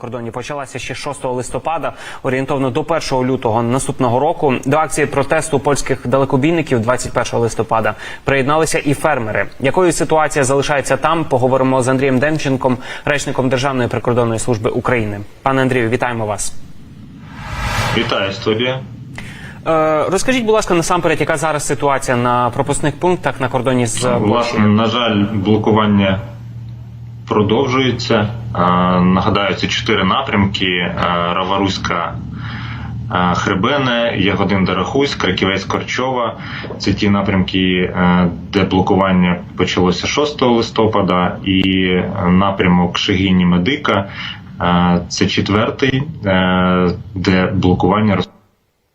кордоні почалася ще 6 листопада, орієнтовно до 1 лютого наступного року. До акції протесту польських далекобійників 21 листопада приєдналися і фермери. Якою ситуація залишається там? Поговоримо з Андрієм Демченком, речником Державної прикордонної служби України. Пане Андрію, вітаємо вас. Вітаю студія. Е, розкажіть, будь ласка, насамперед, яка зараз ситуація на пропускних пунктах на кордоні з Власне, на жаль, блокування продовжується. Е, Нагадаю, це чотири напрямки: е, Раваруська. е, Хребене, Ягодин Дарахусь, Краківець Корчова. Це ті напрямки, де блокування почалося 6 листопада, і напрямок Шегині Медика. Це четвертий, де блокування роз-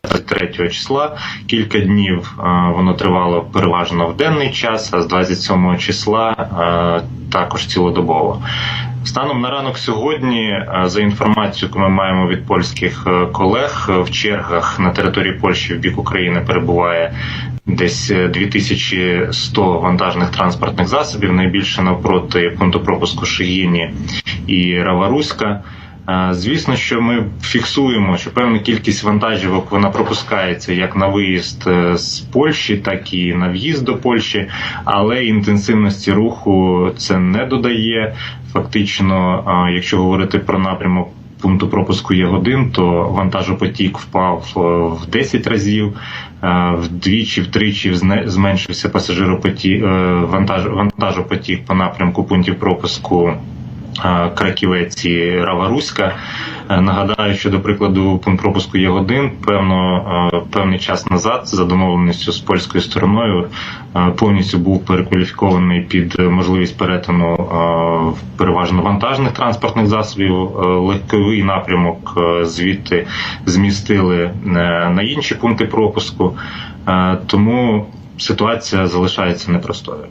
23 числа. Кілька днів воно тривало переважно в денний час, а з 27 числа також цілодобово. Станом на ранок сьогодні, е, за інформацією, яку ми маємо від польських е, колег, е, в чергах на території Польщі в бік України перебуває десь е, 2100 вантажних транспортних засобів, найбільше навпроти пункту пропуску Шигіні і Раваруська. Звісно, що ми фіксуємо, що певна кількість вантажівок вона пропускається як на виїзд е, з Польщі, так і на в'їзд до Польщі, але інтенсивності руху це не додає. Фактично, якщо говорити про напрямок пункту пропуску Ягодин, то вантажопотік впав е, в 10 разів, е, вдвічі, втричі зменшився пасажиропотік, вантаж, вантажопотік по напрямку пунктів пропуску. Краківець і Раваруська. Е, Нагадаю, що до прикладу пункт пропуску Ягодин певно е, певний час назад за домовленістю з польською стороною е, повністю був перекваліфікований під можливість перетину переважно вантажних транспортних засобів. Легковий напрямок звідти змістили на інші пункти пропуску, тому ситуація залишається непростою.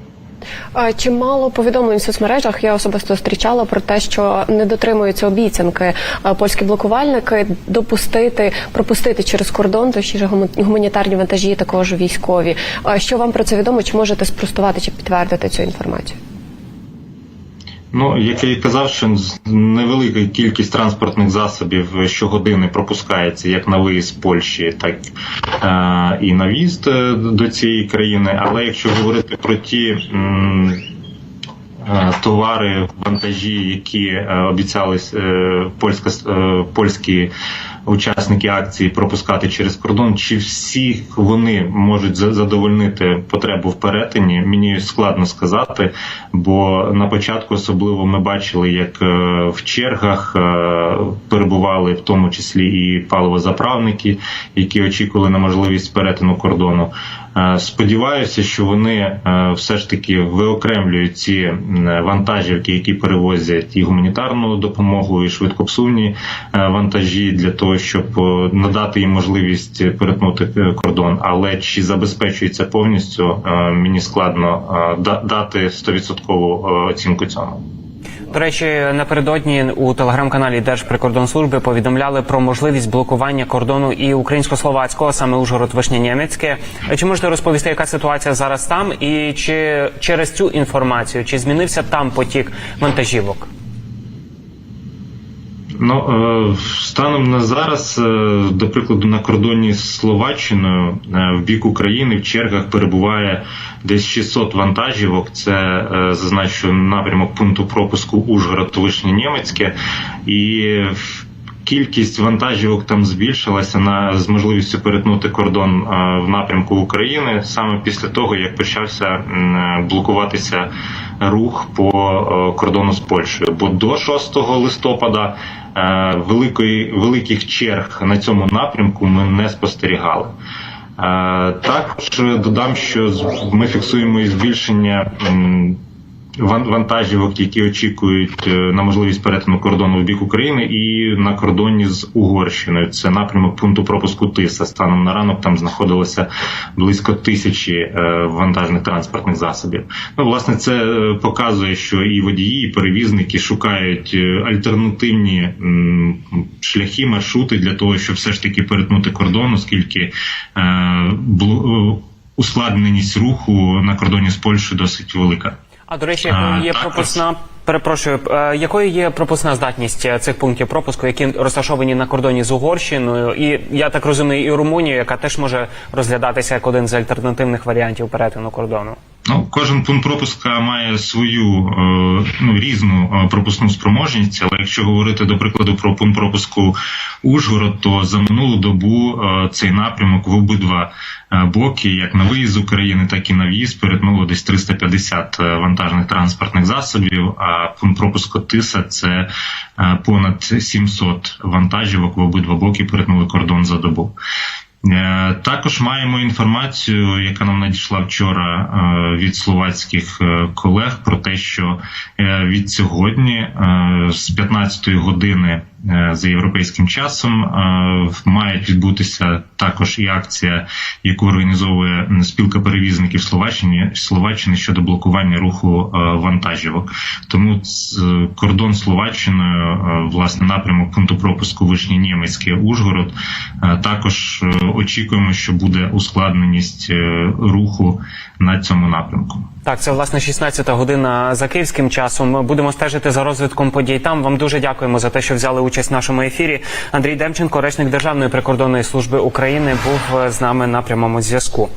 Чимало повідомлень в соцмережах я особисто зустрічала про те, що не дотримуються обіцянки польські блокувальники допустити пропустити через кордон точніше гуманітарні вантажі, також військові. Що вам про це відомо? Чи можете спростувати чи підтвердити цю інформацію? Ну, як я і казав, що невелика кількість транспортних засобів щогодини пропускається як на виїзд з Польщі, так е, і на в'їзд е, до цієї країни. Але якщо говорити про ті е, товари, вантажі, які обіцяли е, польська польські учасники акції пропускати через кордон, чи всі вони можуть задовольнити потребу в перетині, мені складно сказати. Бо на початку особливо ми бачили, як е, в чергах е, перебували в тому числі і паливозаправники, які очікували на можливість перетину кордону. Е, Сподіваюся, що вони все ж таки виокремлюють ці вантажівки, які перевозять і гуманітарну допомогу, і швидкопсувні вантажі для того, щоб е, надати їм можливість перетнути е, кордон. Але чи забезпечується повністю, е, мені складно е, дати 100% оцінку цьому. До речі, напередодні у телеграм-каналі Держприкордонслужби повідомляли про можливість блокування кордону і українсько-словацького, саме Ужгород Вишня Німецьке. Чи можете розповісти, яка ситуація зараз там, і чи через цю інформацію чи змінився там потік вантажівок? Ну е, станом на зараз, е, до прикладу, на кордоні з Словаччиною е, в бік України в чергах перебуває десь 600 вантажівок. Це зазначу напрямок пункту пропуску Ужгород Вишнє Німецьке і. Кількість вантажівок там збільшилася на з можливістю перетнути кордон е, в напрямку України саме після того, як почався е, блокуватися рух по е, кордону з Польщею. Бо до 6 листопада великої великих черг на цьому напрямку ми не спостерігали. Також додам, що ми фіксуємо і збільшення вантажівок, які очікують е, на можливість перетину кордону в бік України, і на кордоні з Угорщиною. Це напрямок пункту пропуску Тиса. Станом на ранок там знаходилося близько тисячі е, вантажних транспортних засобів. Ну, власне, це е, показує, що і водії, і перевізники шукають альтернативні шляхи, маршрути для того, щоб все ж таки перетнути кордон, оскільки ускладненість руху на кордоні з Польщею досить велика. А до речі, якою є пропускна Перепрошую, е, якою є пропускна здатність е, цих пунктів пропуску, які розташовані на кордоні з Угорщиною, і я так розумію, і Румунію, яка теж може розглядатися як один з альтернативних варіантів перетину кордону? Ну, кожен пункт пропуска має свою е, ну, різну е, пропускну спроможність, але якщо говорити до прикладу про пункт пропуску Ужгород, то за минулу добу е, цей напрямок в обидва боки, як на виїзд з України, так і на в'їзд, перетнуло десь 350 е, вантажних транспортних засобів. А пункт пропуску Тиса це понад 700 вантажівок в обидва боки перетнули кордон за добу. Також маємо інформацію, яка нам надійшла вчора е, від словацьких е, колег, про те, що е, від сьогодні з 15 години за європейським часом е, мають відбутися також і акція, яку організовує спілка перевізників Словаччини Словаччини щодо блокування руху е, вантажівок. Тому е, кордон Словаччиною, е, власне, напрямок пункту пропуску Вишні Німецьке Ужгород. е, Також е, очікуємо, що буде ускладненість е, руху на цьому напрямку. Так, це власне 16 година за київським часом. Ми будемо стежити за розвитком подій. Там вам дуже дякуємо за те, що взяли участь в нашому ефірі. Андрій Демченко, речник Державної прикордонної служби України, був з нами на прямому зв'язку.